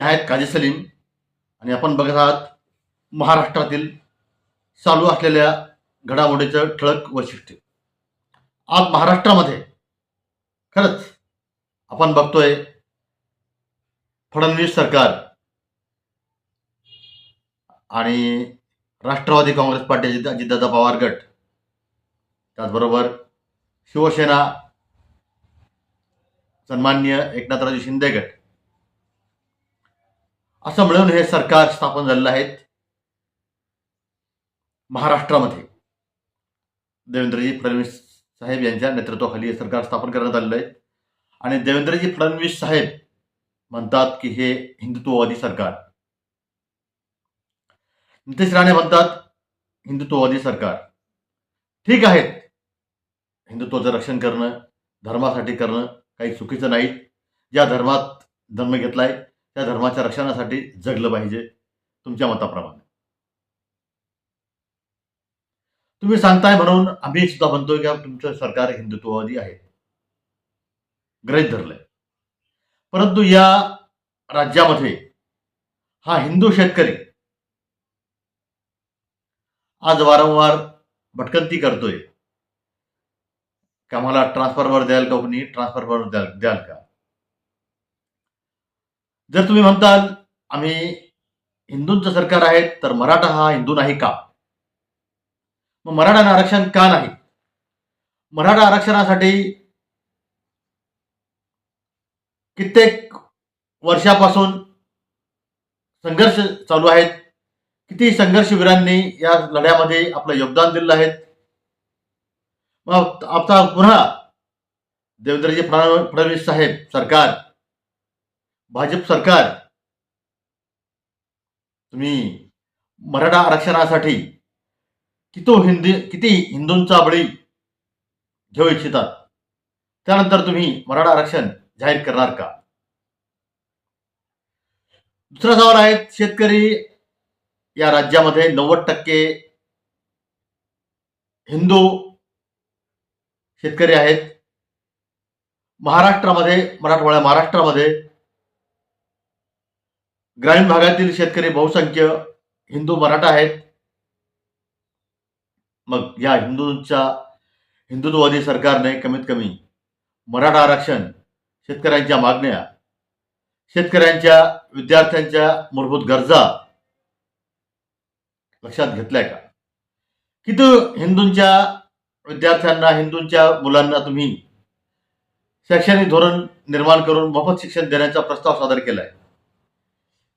आहेत काजी सलीम आणि आपण बघत आहात महाराष्ट्रातील चालू असलेल्या घडामोडीचं ठळक वैशिष्ट्य. आज महाराष्ट्रामध्ये खरंच आपण बघतोय फडणवीस सरकार आणि राष्ट्रवादी काँग्रेस पार्टी अजितदादा पवार गट. त्याचबरोबर शिवसेना सन्मान्य एकनाथराजे शिंदे गट. असं मिळून हे सरकार स्थापन झालेलं आहे महाराष्ट्रामध्ये. देवेंद्रजी फडणवीस साहेब यांच्या नेतृत्वाखाली हे सरकार स्थापन करण्यात आलेलं आहे. आणि देवेंद्रजी फडणवीस साहेब म्हणतात की हे हिंदुत्ववादी सरकार. नितेश राणे म्हणतात हिंदुत्ववादी सरकार. ठीक आहेत हिंदुत्वाचं रक्षण करणं धर्मासाठी करणं काही चुकीचं नाही. ज्या धर्मात धर्म घेतलाय त्या धर्माच्या रक्षणासाठी जगलं पाहिजे तुमच्या मताप्रमाणे. तुम्ही सांगताय म्हणून आम्ही सुद्धा म्हणतोय की तुमचं सरकार हिंदुत्ववादी आहे. ग्रहित धरलंय. परंतु या राज्यामध्ये हा हिंदू शेतकरी आज वारंवार भटकंती करतोय. का आम्हाला ट्रान्सफरवर द्याल का कोणी? ट्रान्सफॉर्मर द्याल द्याल का? जर तुम्ही म्हणताल आम्ही हिंदूंचं सरकार आहे तर मराठा हा हिंदू नाही का? मग मराठा आरक्षण का नाही? मराठा आरक्षणासाठी कित्येक वर्षापासून संघर्ष चालू आहेत. किती संघर्षवीरांनी या लढ्यामध्ये आपलं योगदान दिलेलं आहे. मग आता पुन्हा देवेंद्रजी फडणवीस साहेब सरकार भाजप सरकार तुम्ही मराठा आरक्षणासाठी किती हिंदी किती हिंदूंचा बळी घेऊ इच्छितात? त्यानंतर तुम्ही मराठा आरक्षण जाहीर करणार का? दुसरा सवाल आहे शेतकरी या राज्यामध्ये नव्वद टक्के हिंदू शेतकरी आहेत. महाराष्ट्रामध्ये मराठवाड्या महाराष्ट्रामध्ये ग्रामीण भागातील शेतकरी बहुसंख्य हिंदू मराठा आहेत. मग या हिंदूंच्या हिंदुत्ववादी सरकारने कमीत कमी मराठा आरक्षण शेतकऱ्यांच्या मागण्या शेतकऱ्यांच्या विद्यार्थ्यांच्या मूलभूत गरजा लक्षात घेतल्या का? किती हिंदूंच्या विद्यार्थ्यांना हिंदूंच्या मुलांना तुम्ही शैक्षणिक धोरण निर्माण करून मोफत शिक्षण देण्याचा प्रस्ताव सादर केलाय?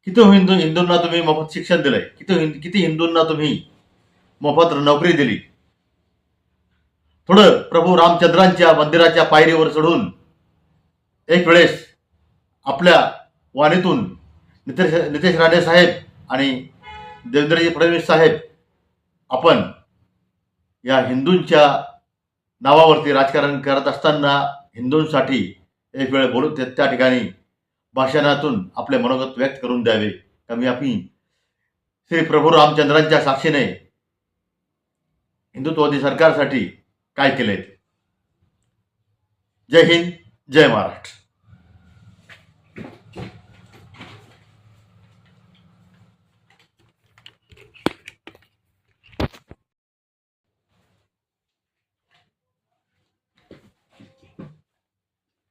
किती हिंदू हिंदूंना तुम्ही मोफत शिक्षण दिलंय? किती हिंद- किती हिंदूंना तुम्ही मोफत नोकरी दिली? थोडं प्रभू रामचंद्रांच्या मंदिराच्या पायरीवर चढून एक वेळेस आपल्या वाणीतून नितेश नितेश राणे साहेब आणि देवेंद्रजी फडणवीस साहेब आपण या हिंदूंच्या नावावरती राजकारण करत असताना हिंदूंसाठी एक वेळ बोलू त्या ठिकाणी भाषणातून आपले मनोगत व्यक्त करून द्यावे. कमी आम्ही श्री प्रभू रामचंद्रांच्या साक्षीने हिंदुत्ववादी सरकारसाठी काय केले? जय हिंद जय महाराष्ट्र.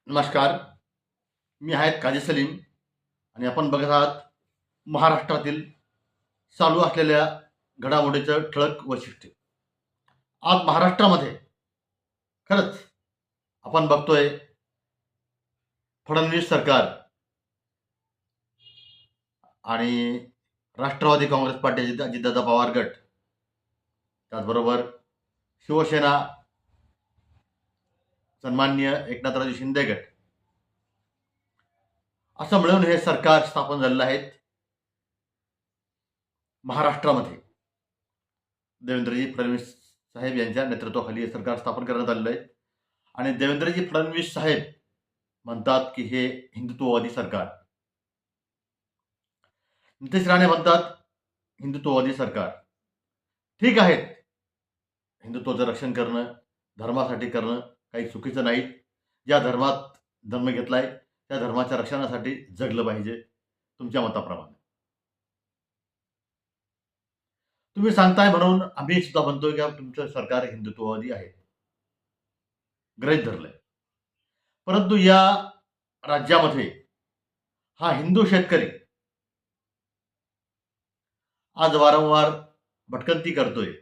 नमस्कार. मी आहेत काजी सलीम आणि आपण बघत आहात महाराष्ट्रातील चालू असलेल्या घडामोडीचं ठळक वैशिष्ट्य. आज महाराष्ट्रामध्ये खरंच आपण बघतोय फडणवीस सरकार आणि राष्ट्रवादी काँग्रेस पार्टीचे अजितदादा पवार गट त्याचबरोबर शिवसेना सन्मान्य एकनाथराजे शिंदे गट असं मिळून हे सरकार स्थापन झालेलं आहे. महाराष्ट्रामध्ये देवेंद्रजी फडणवीस साहेब यांच्या नेतृत्वाखाली हे सरकार स्थापन करण्यात आलेलं आहे. आणि देवेंद्रजी फडणवीस साहेब म्हणतात की हे हिंदुत्ववादी सरकार. नितेश राणे म्हणतात हिंदुत्ववादी सरकार. ठीक आहेत हिंदुत्वाचं रक्षण करणं धर्मासाठी करणं काही चुकीचं नाही. ज्या धर्मात धर्म घेतलाय त्या धर्माच्या रक्षणासाठी जगलं पाहिजे तुमच्या मताप्रमाणे. तुम्ही सांगताय म्हणून आम्ही सुद्धा म्हणतोय की तुमचं सरकार हिंदुत्ववादी आहे. ग्रहित धरलंय. परंतु या राज्यामध्ये हा हिंदू शेतकरी आज वारंवार भटकंती करतोय.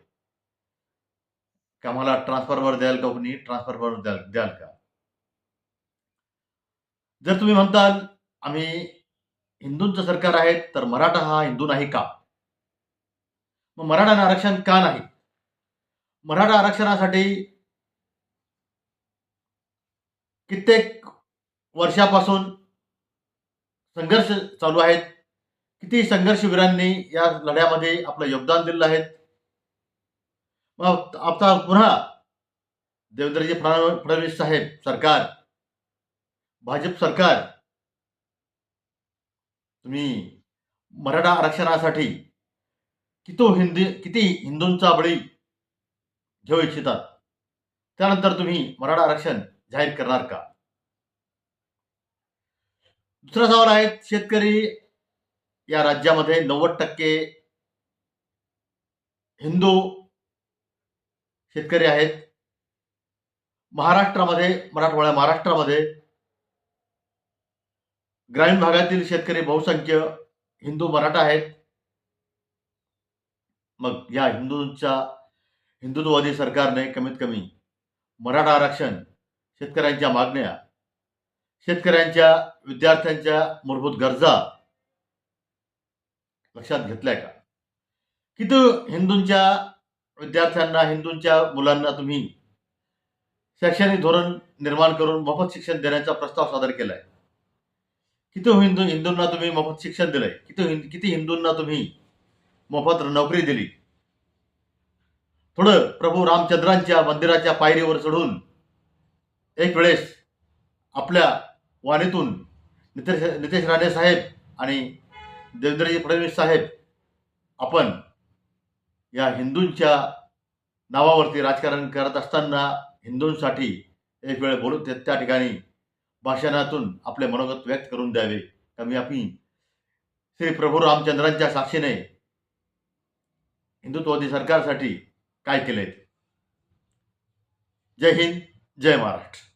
का आम्हाला ट्रान्सफरवर द्याल का कुणी? ट्रान्सफॉर्मर द्याल द्याल का? जर तुम्ही म्हणताल आम्ही हिंदूंचं सरकार आहे तर मराठा हा हिंदू नाही का? मग मराठा आरक्षण का नाही? मराठा आरक्षणासाठी कित्येक वर्षापासून संघर्ष चालू आहेत. किती संघर्षवीरांनी या लढ्यामध्ये आपलं योगदान दिलेलं आहे. मग आता पुन्हा देवेंद्रजी फडणवीस साहेब सरकार. भाजप सरकार तुम्ही मराठा आरक्षणासाठी किती हिंदी किती हिंदूंचा बळी घेऊ इच्छितात? त्यानंतर तुम्ही मराठा आरक्षण जाहीर करणार का? दुसरा सवाल आहे शेतकरी या राज्यामध्ये नव्वद टक्के हिंदू शेतकरी आहेत. महाराष्ट्रामध्ये मराठवाड्या महाराष्ट्रामध्ये ग्रामीण भागातील शेतकरी बहुसंख्य हिंदू मराठा आहेत. मग या हिंदूंच्या हिंदुत्ववादी सरकारने कमीत कमी मराठा आरक्षण शेतकऱ्यांच्या मागण्या शेतकऱ्यांच्या विद्यार्थ्यांच्या मूलभूत गरजा लक्षात घेतल्या का? किती हिंदूंच्या विद्यार्थ्यांना हिंदूंच्या मुलांना तुम्ही शैक्षणिक धोरण निर्माण करून मोफत शिक्षण देण्याचा प्रस्ताव सादर केला आहे किती हिंदू हिंदूंना तुम्ही मोफत शिक्षण दिलंय? किती हिंद- किती हिंदूंना तुम्ही मोफत नोकरी दिली? थोडं प्रभू रामचंद्रांच्या मंदिराच्या पायरीवर चढून एक वेळेस आपल्या वाणीतून नितेश नितेश राणे साहेब आणि देवेंद्रजी फडणवीस साहेब आपण या हिंदूंच्या नावावरती राजकारण करत असताना हिंदूंसाठी एक वेळ बोलू त्या ठिकाणी भाषणातून आपले मनोगत व्यक्त करून द्यावे कमी आम्ही श्री प्रभू रामचंद्रांच्या साक्षीने हिंदुत्ववादी सरकारसाठी काय केलंय ते. जय हिंद जय महाराष्ट्र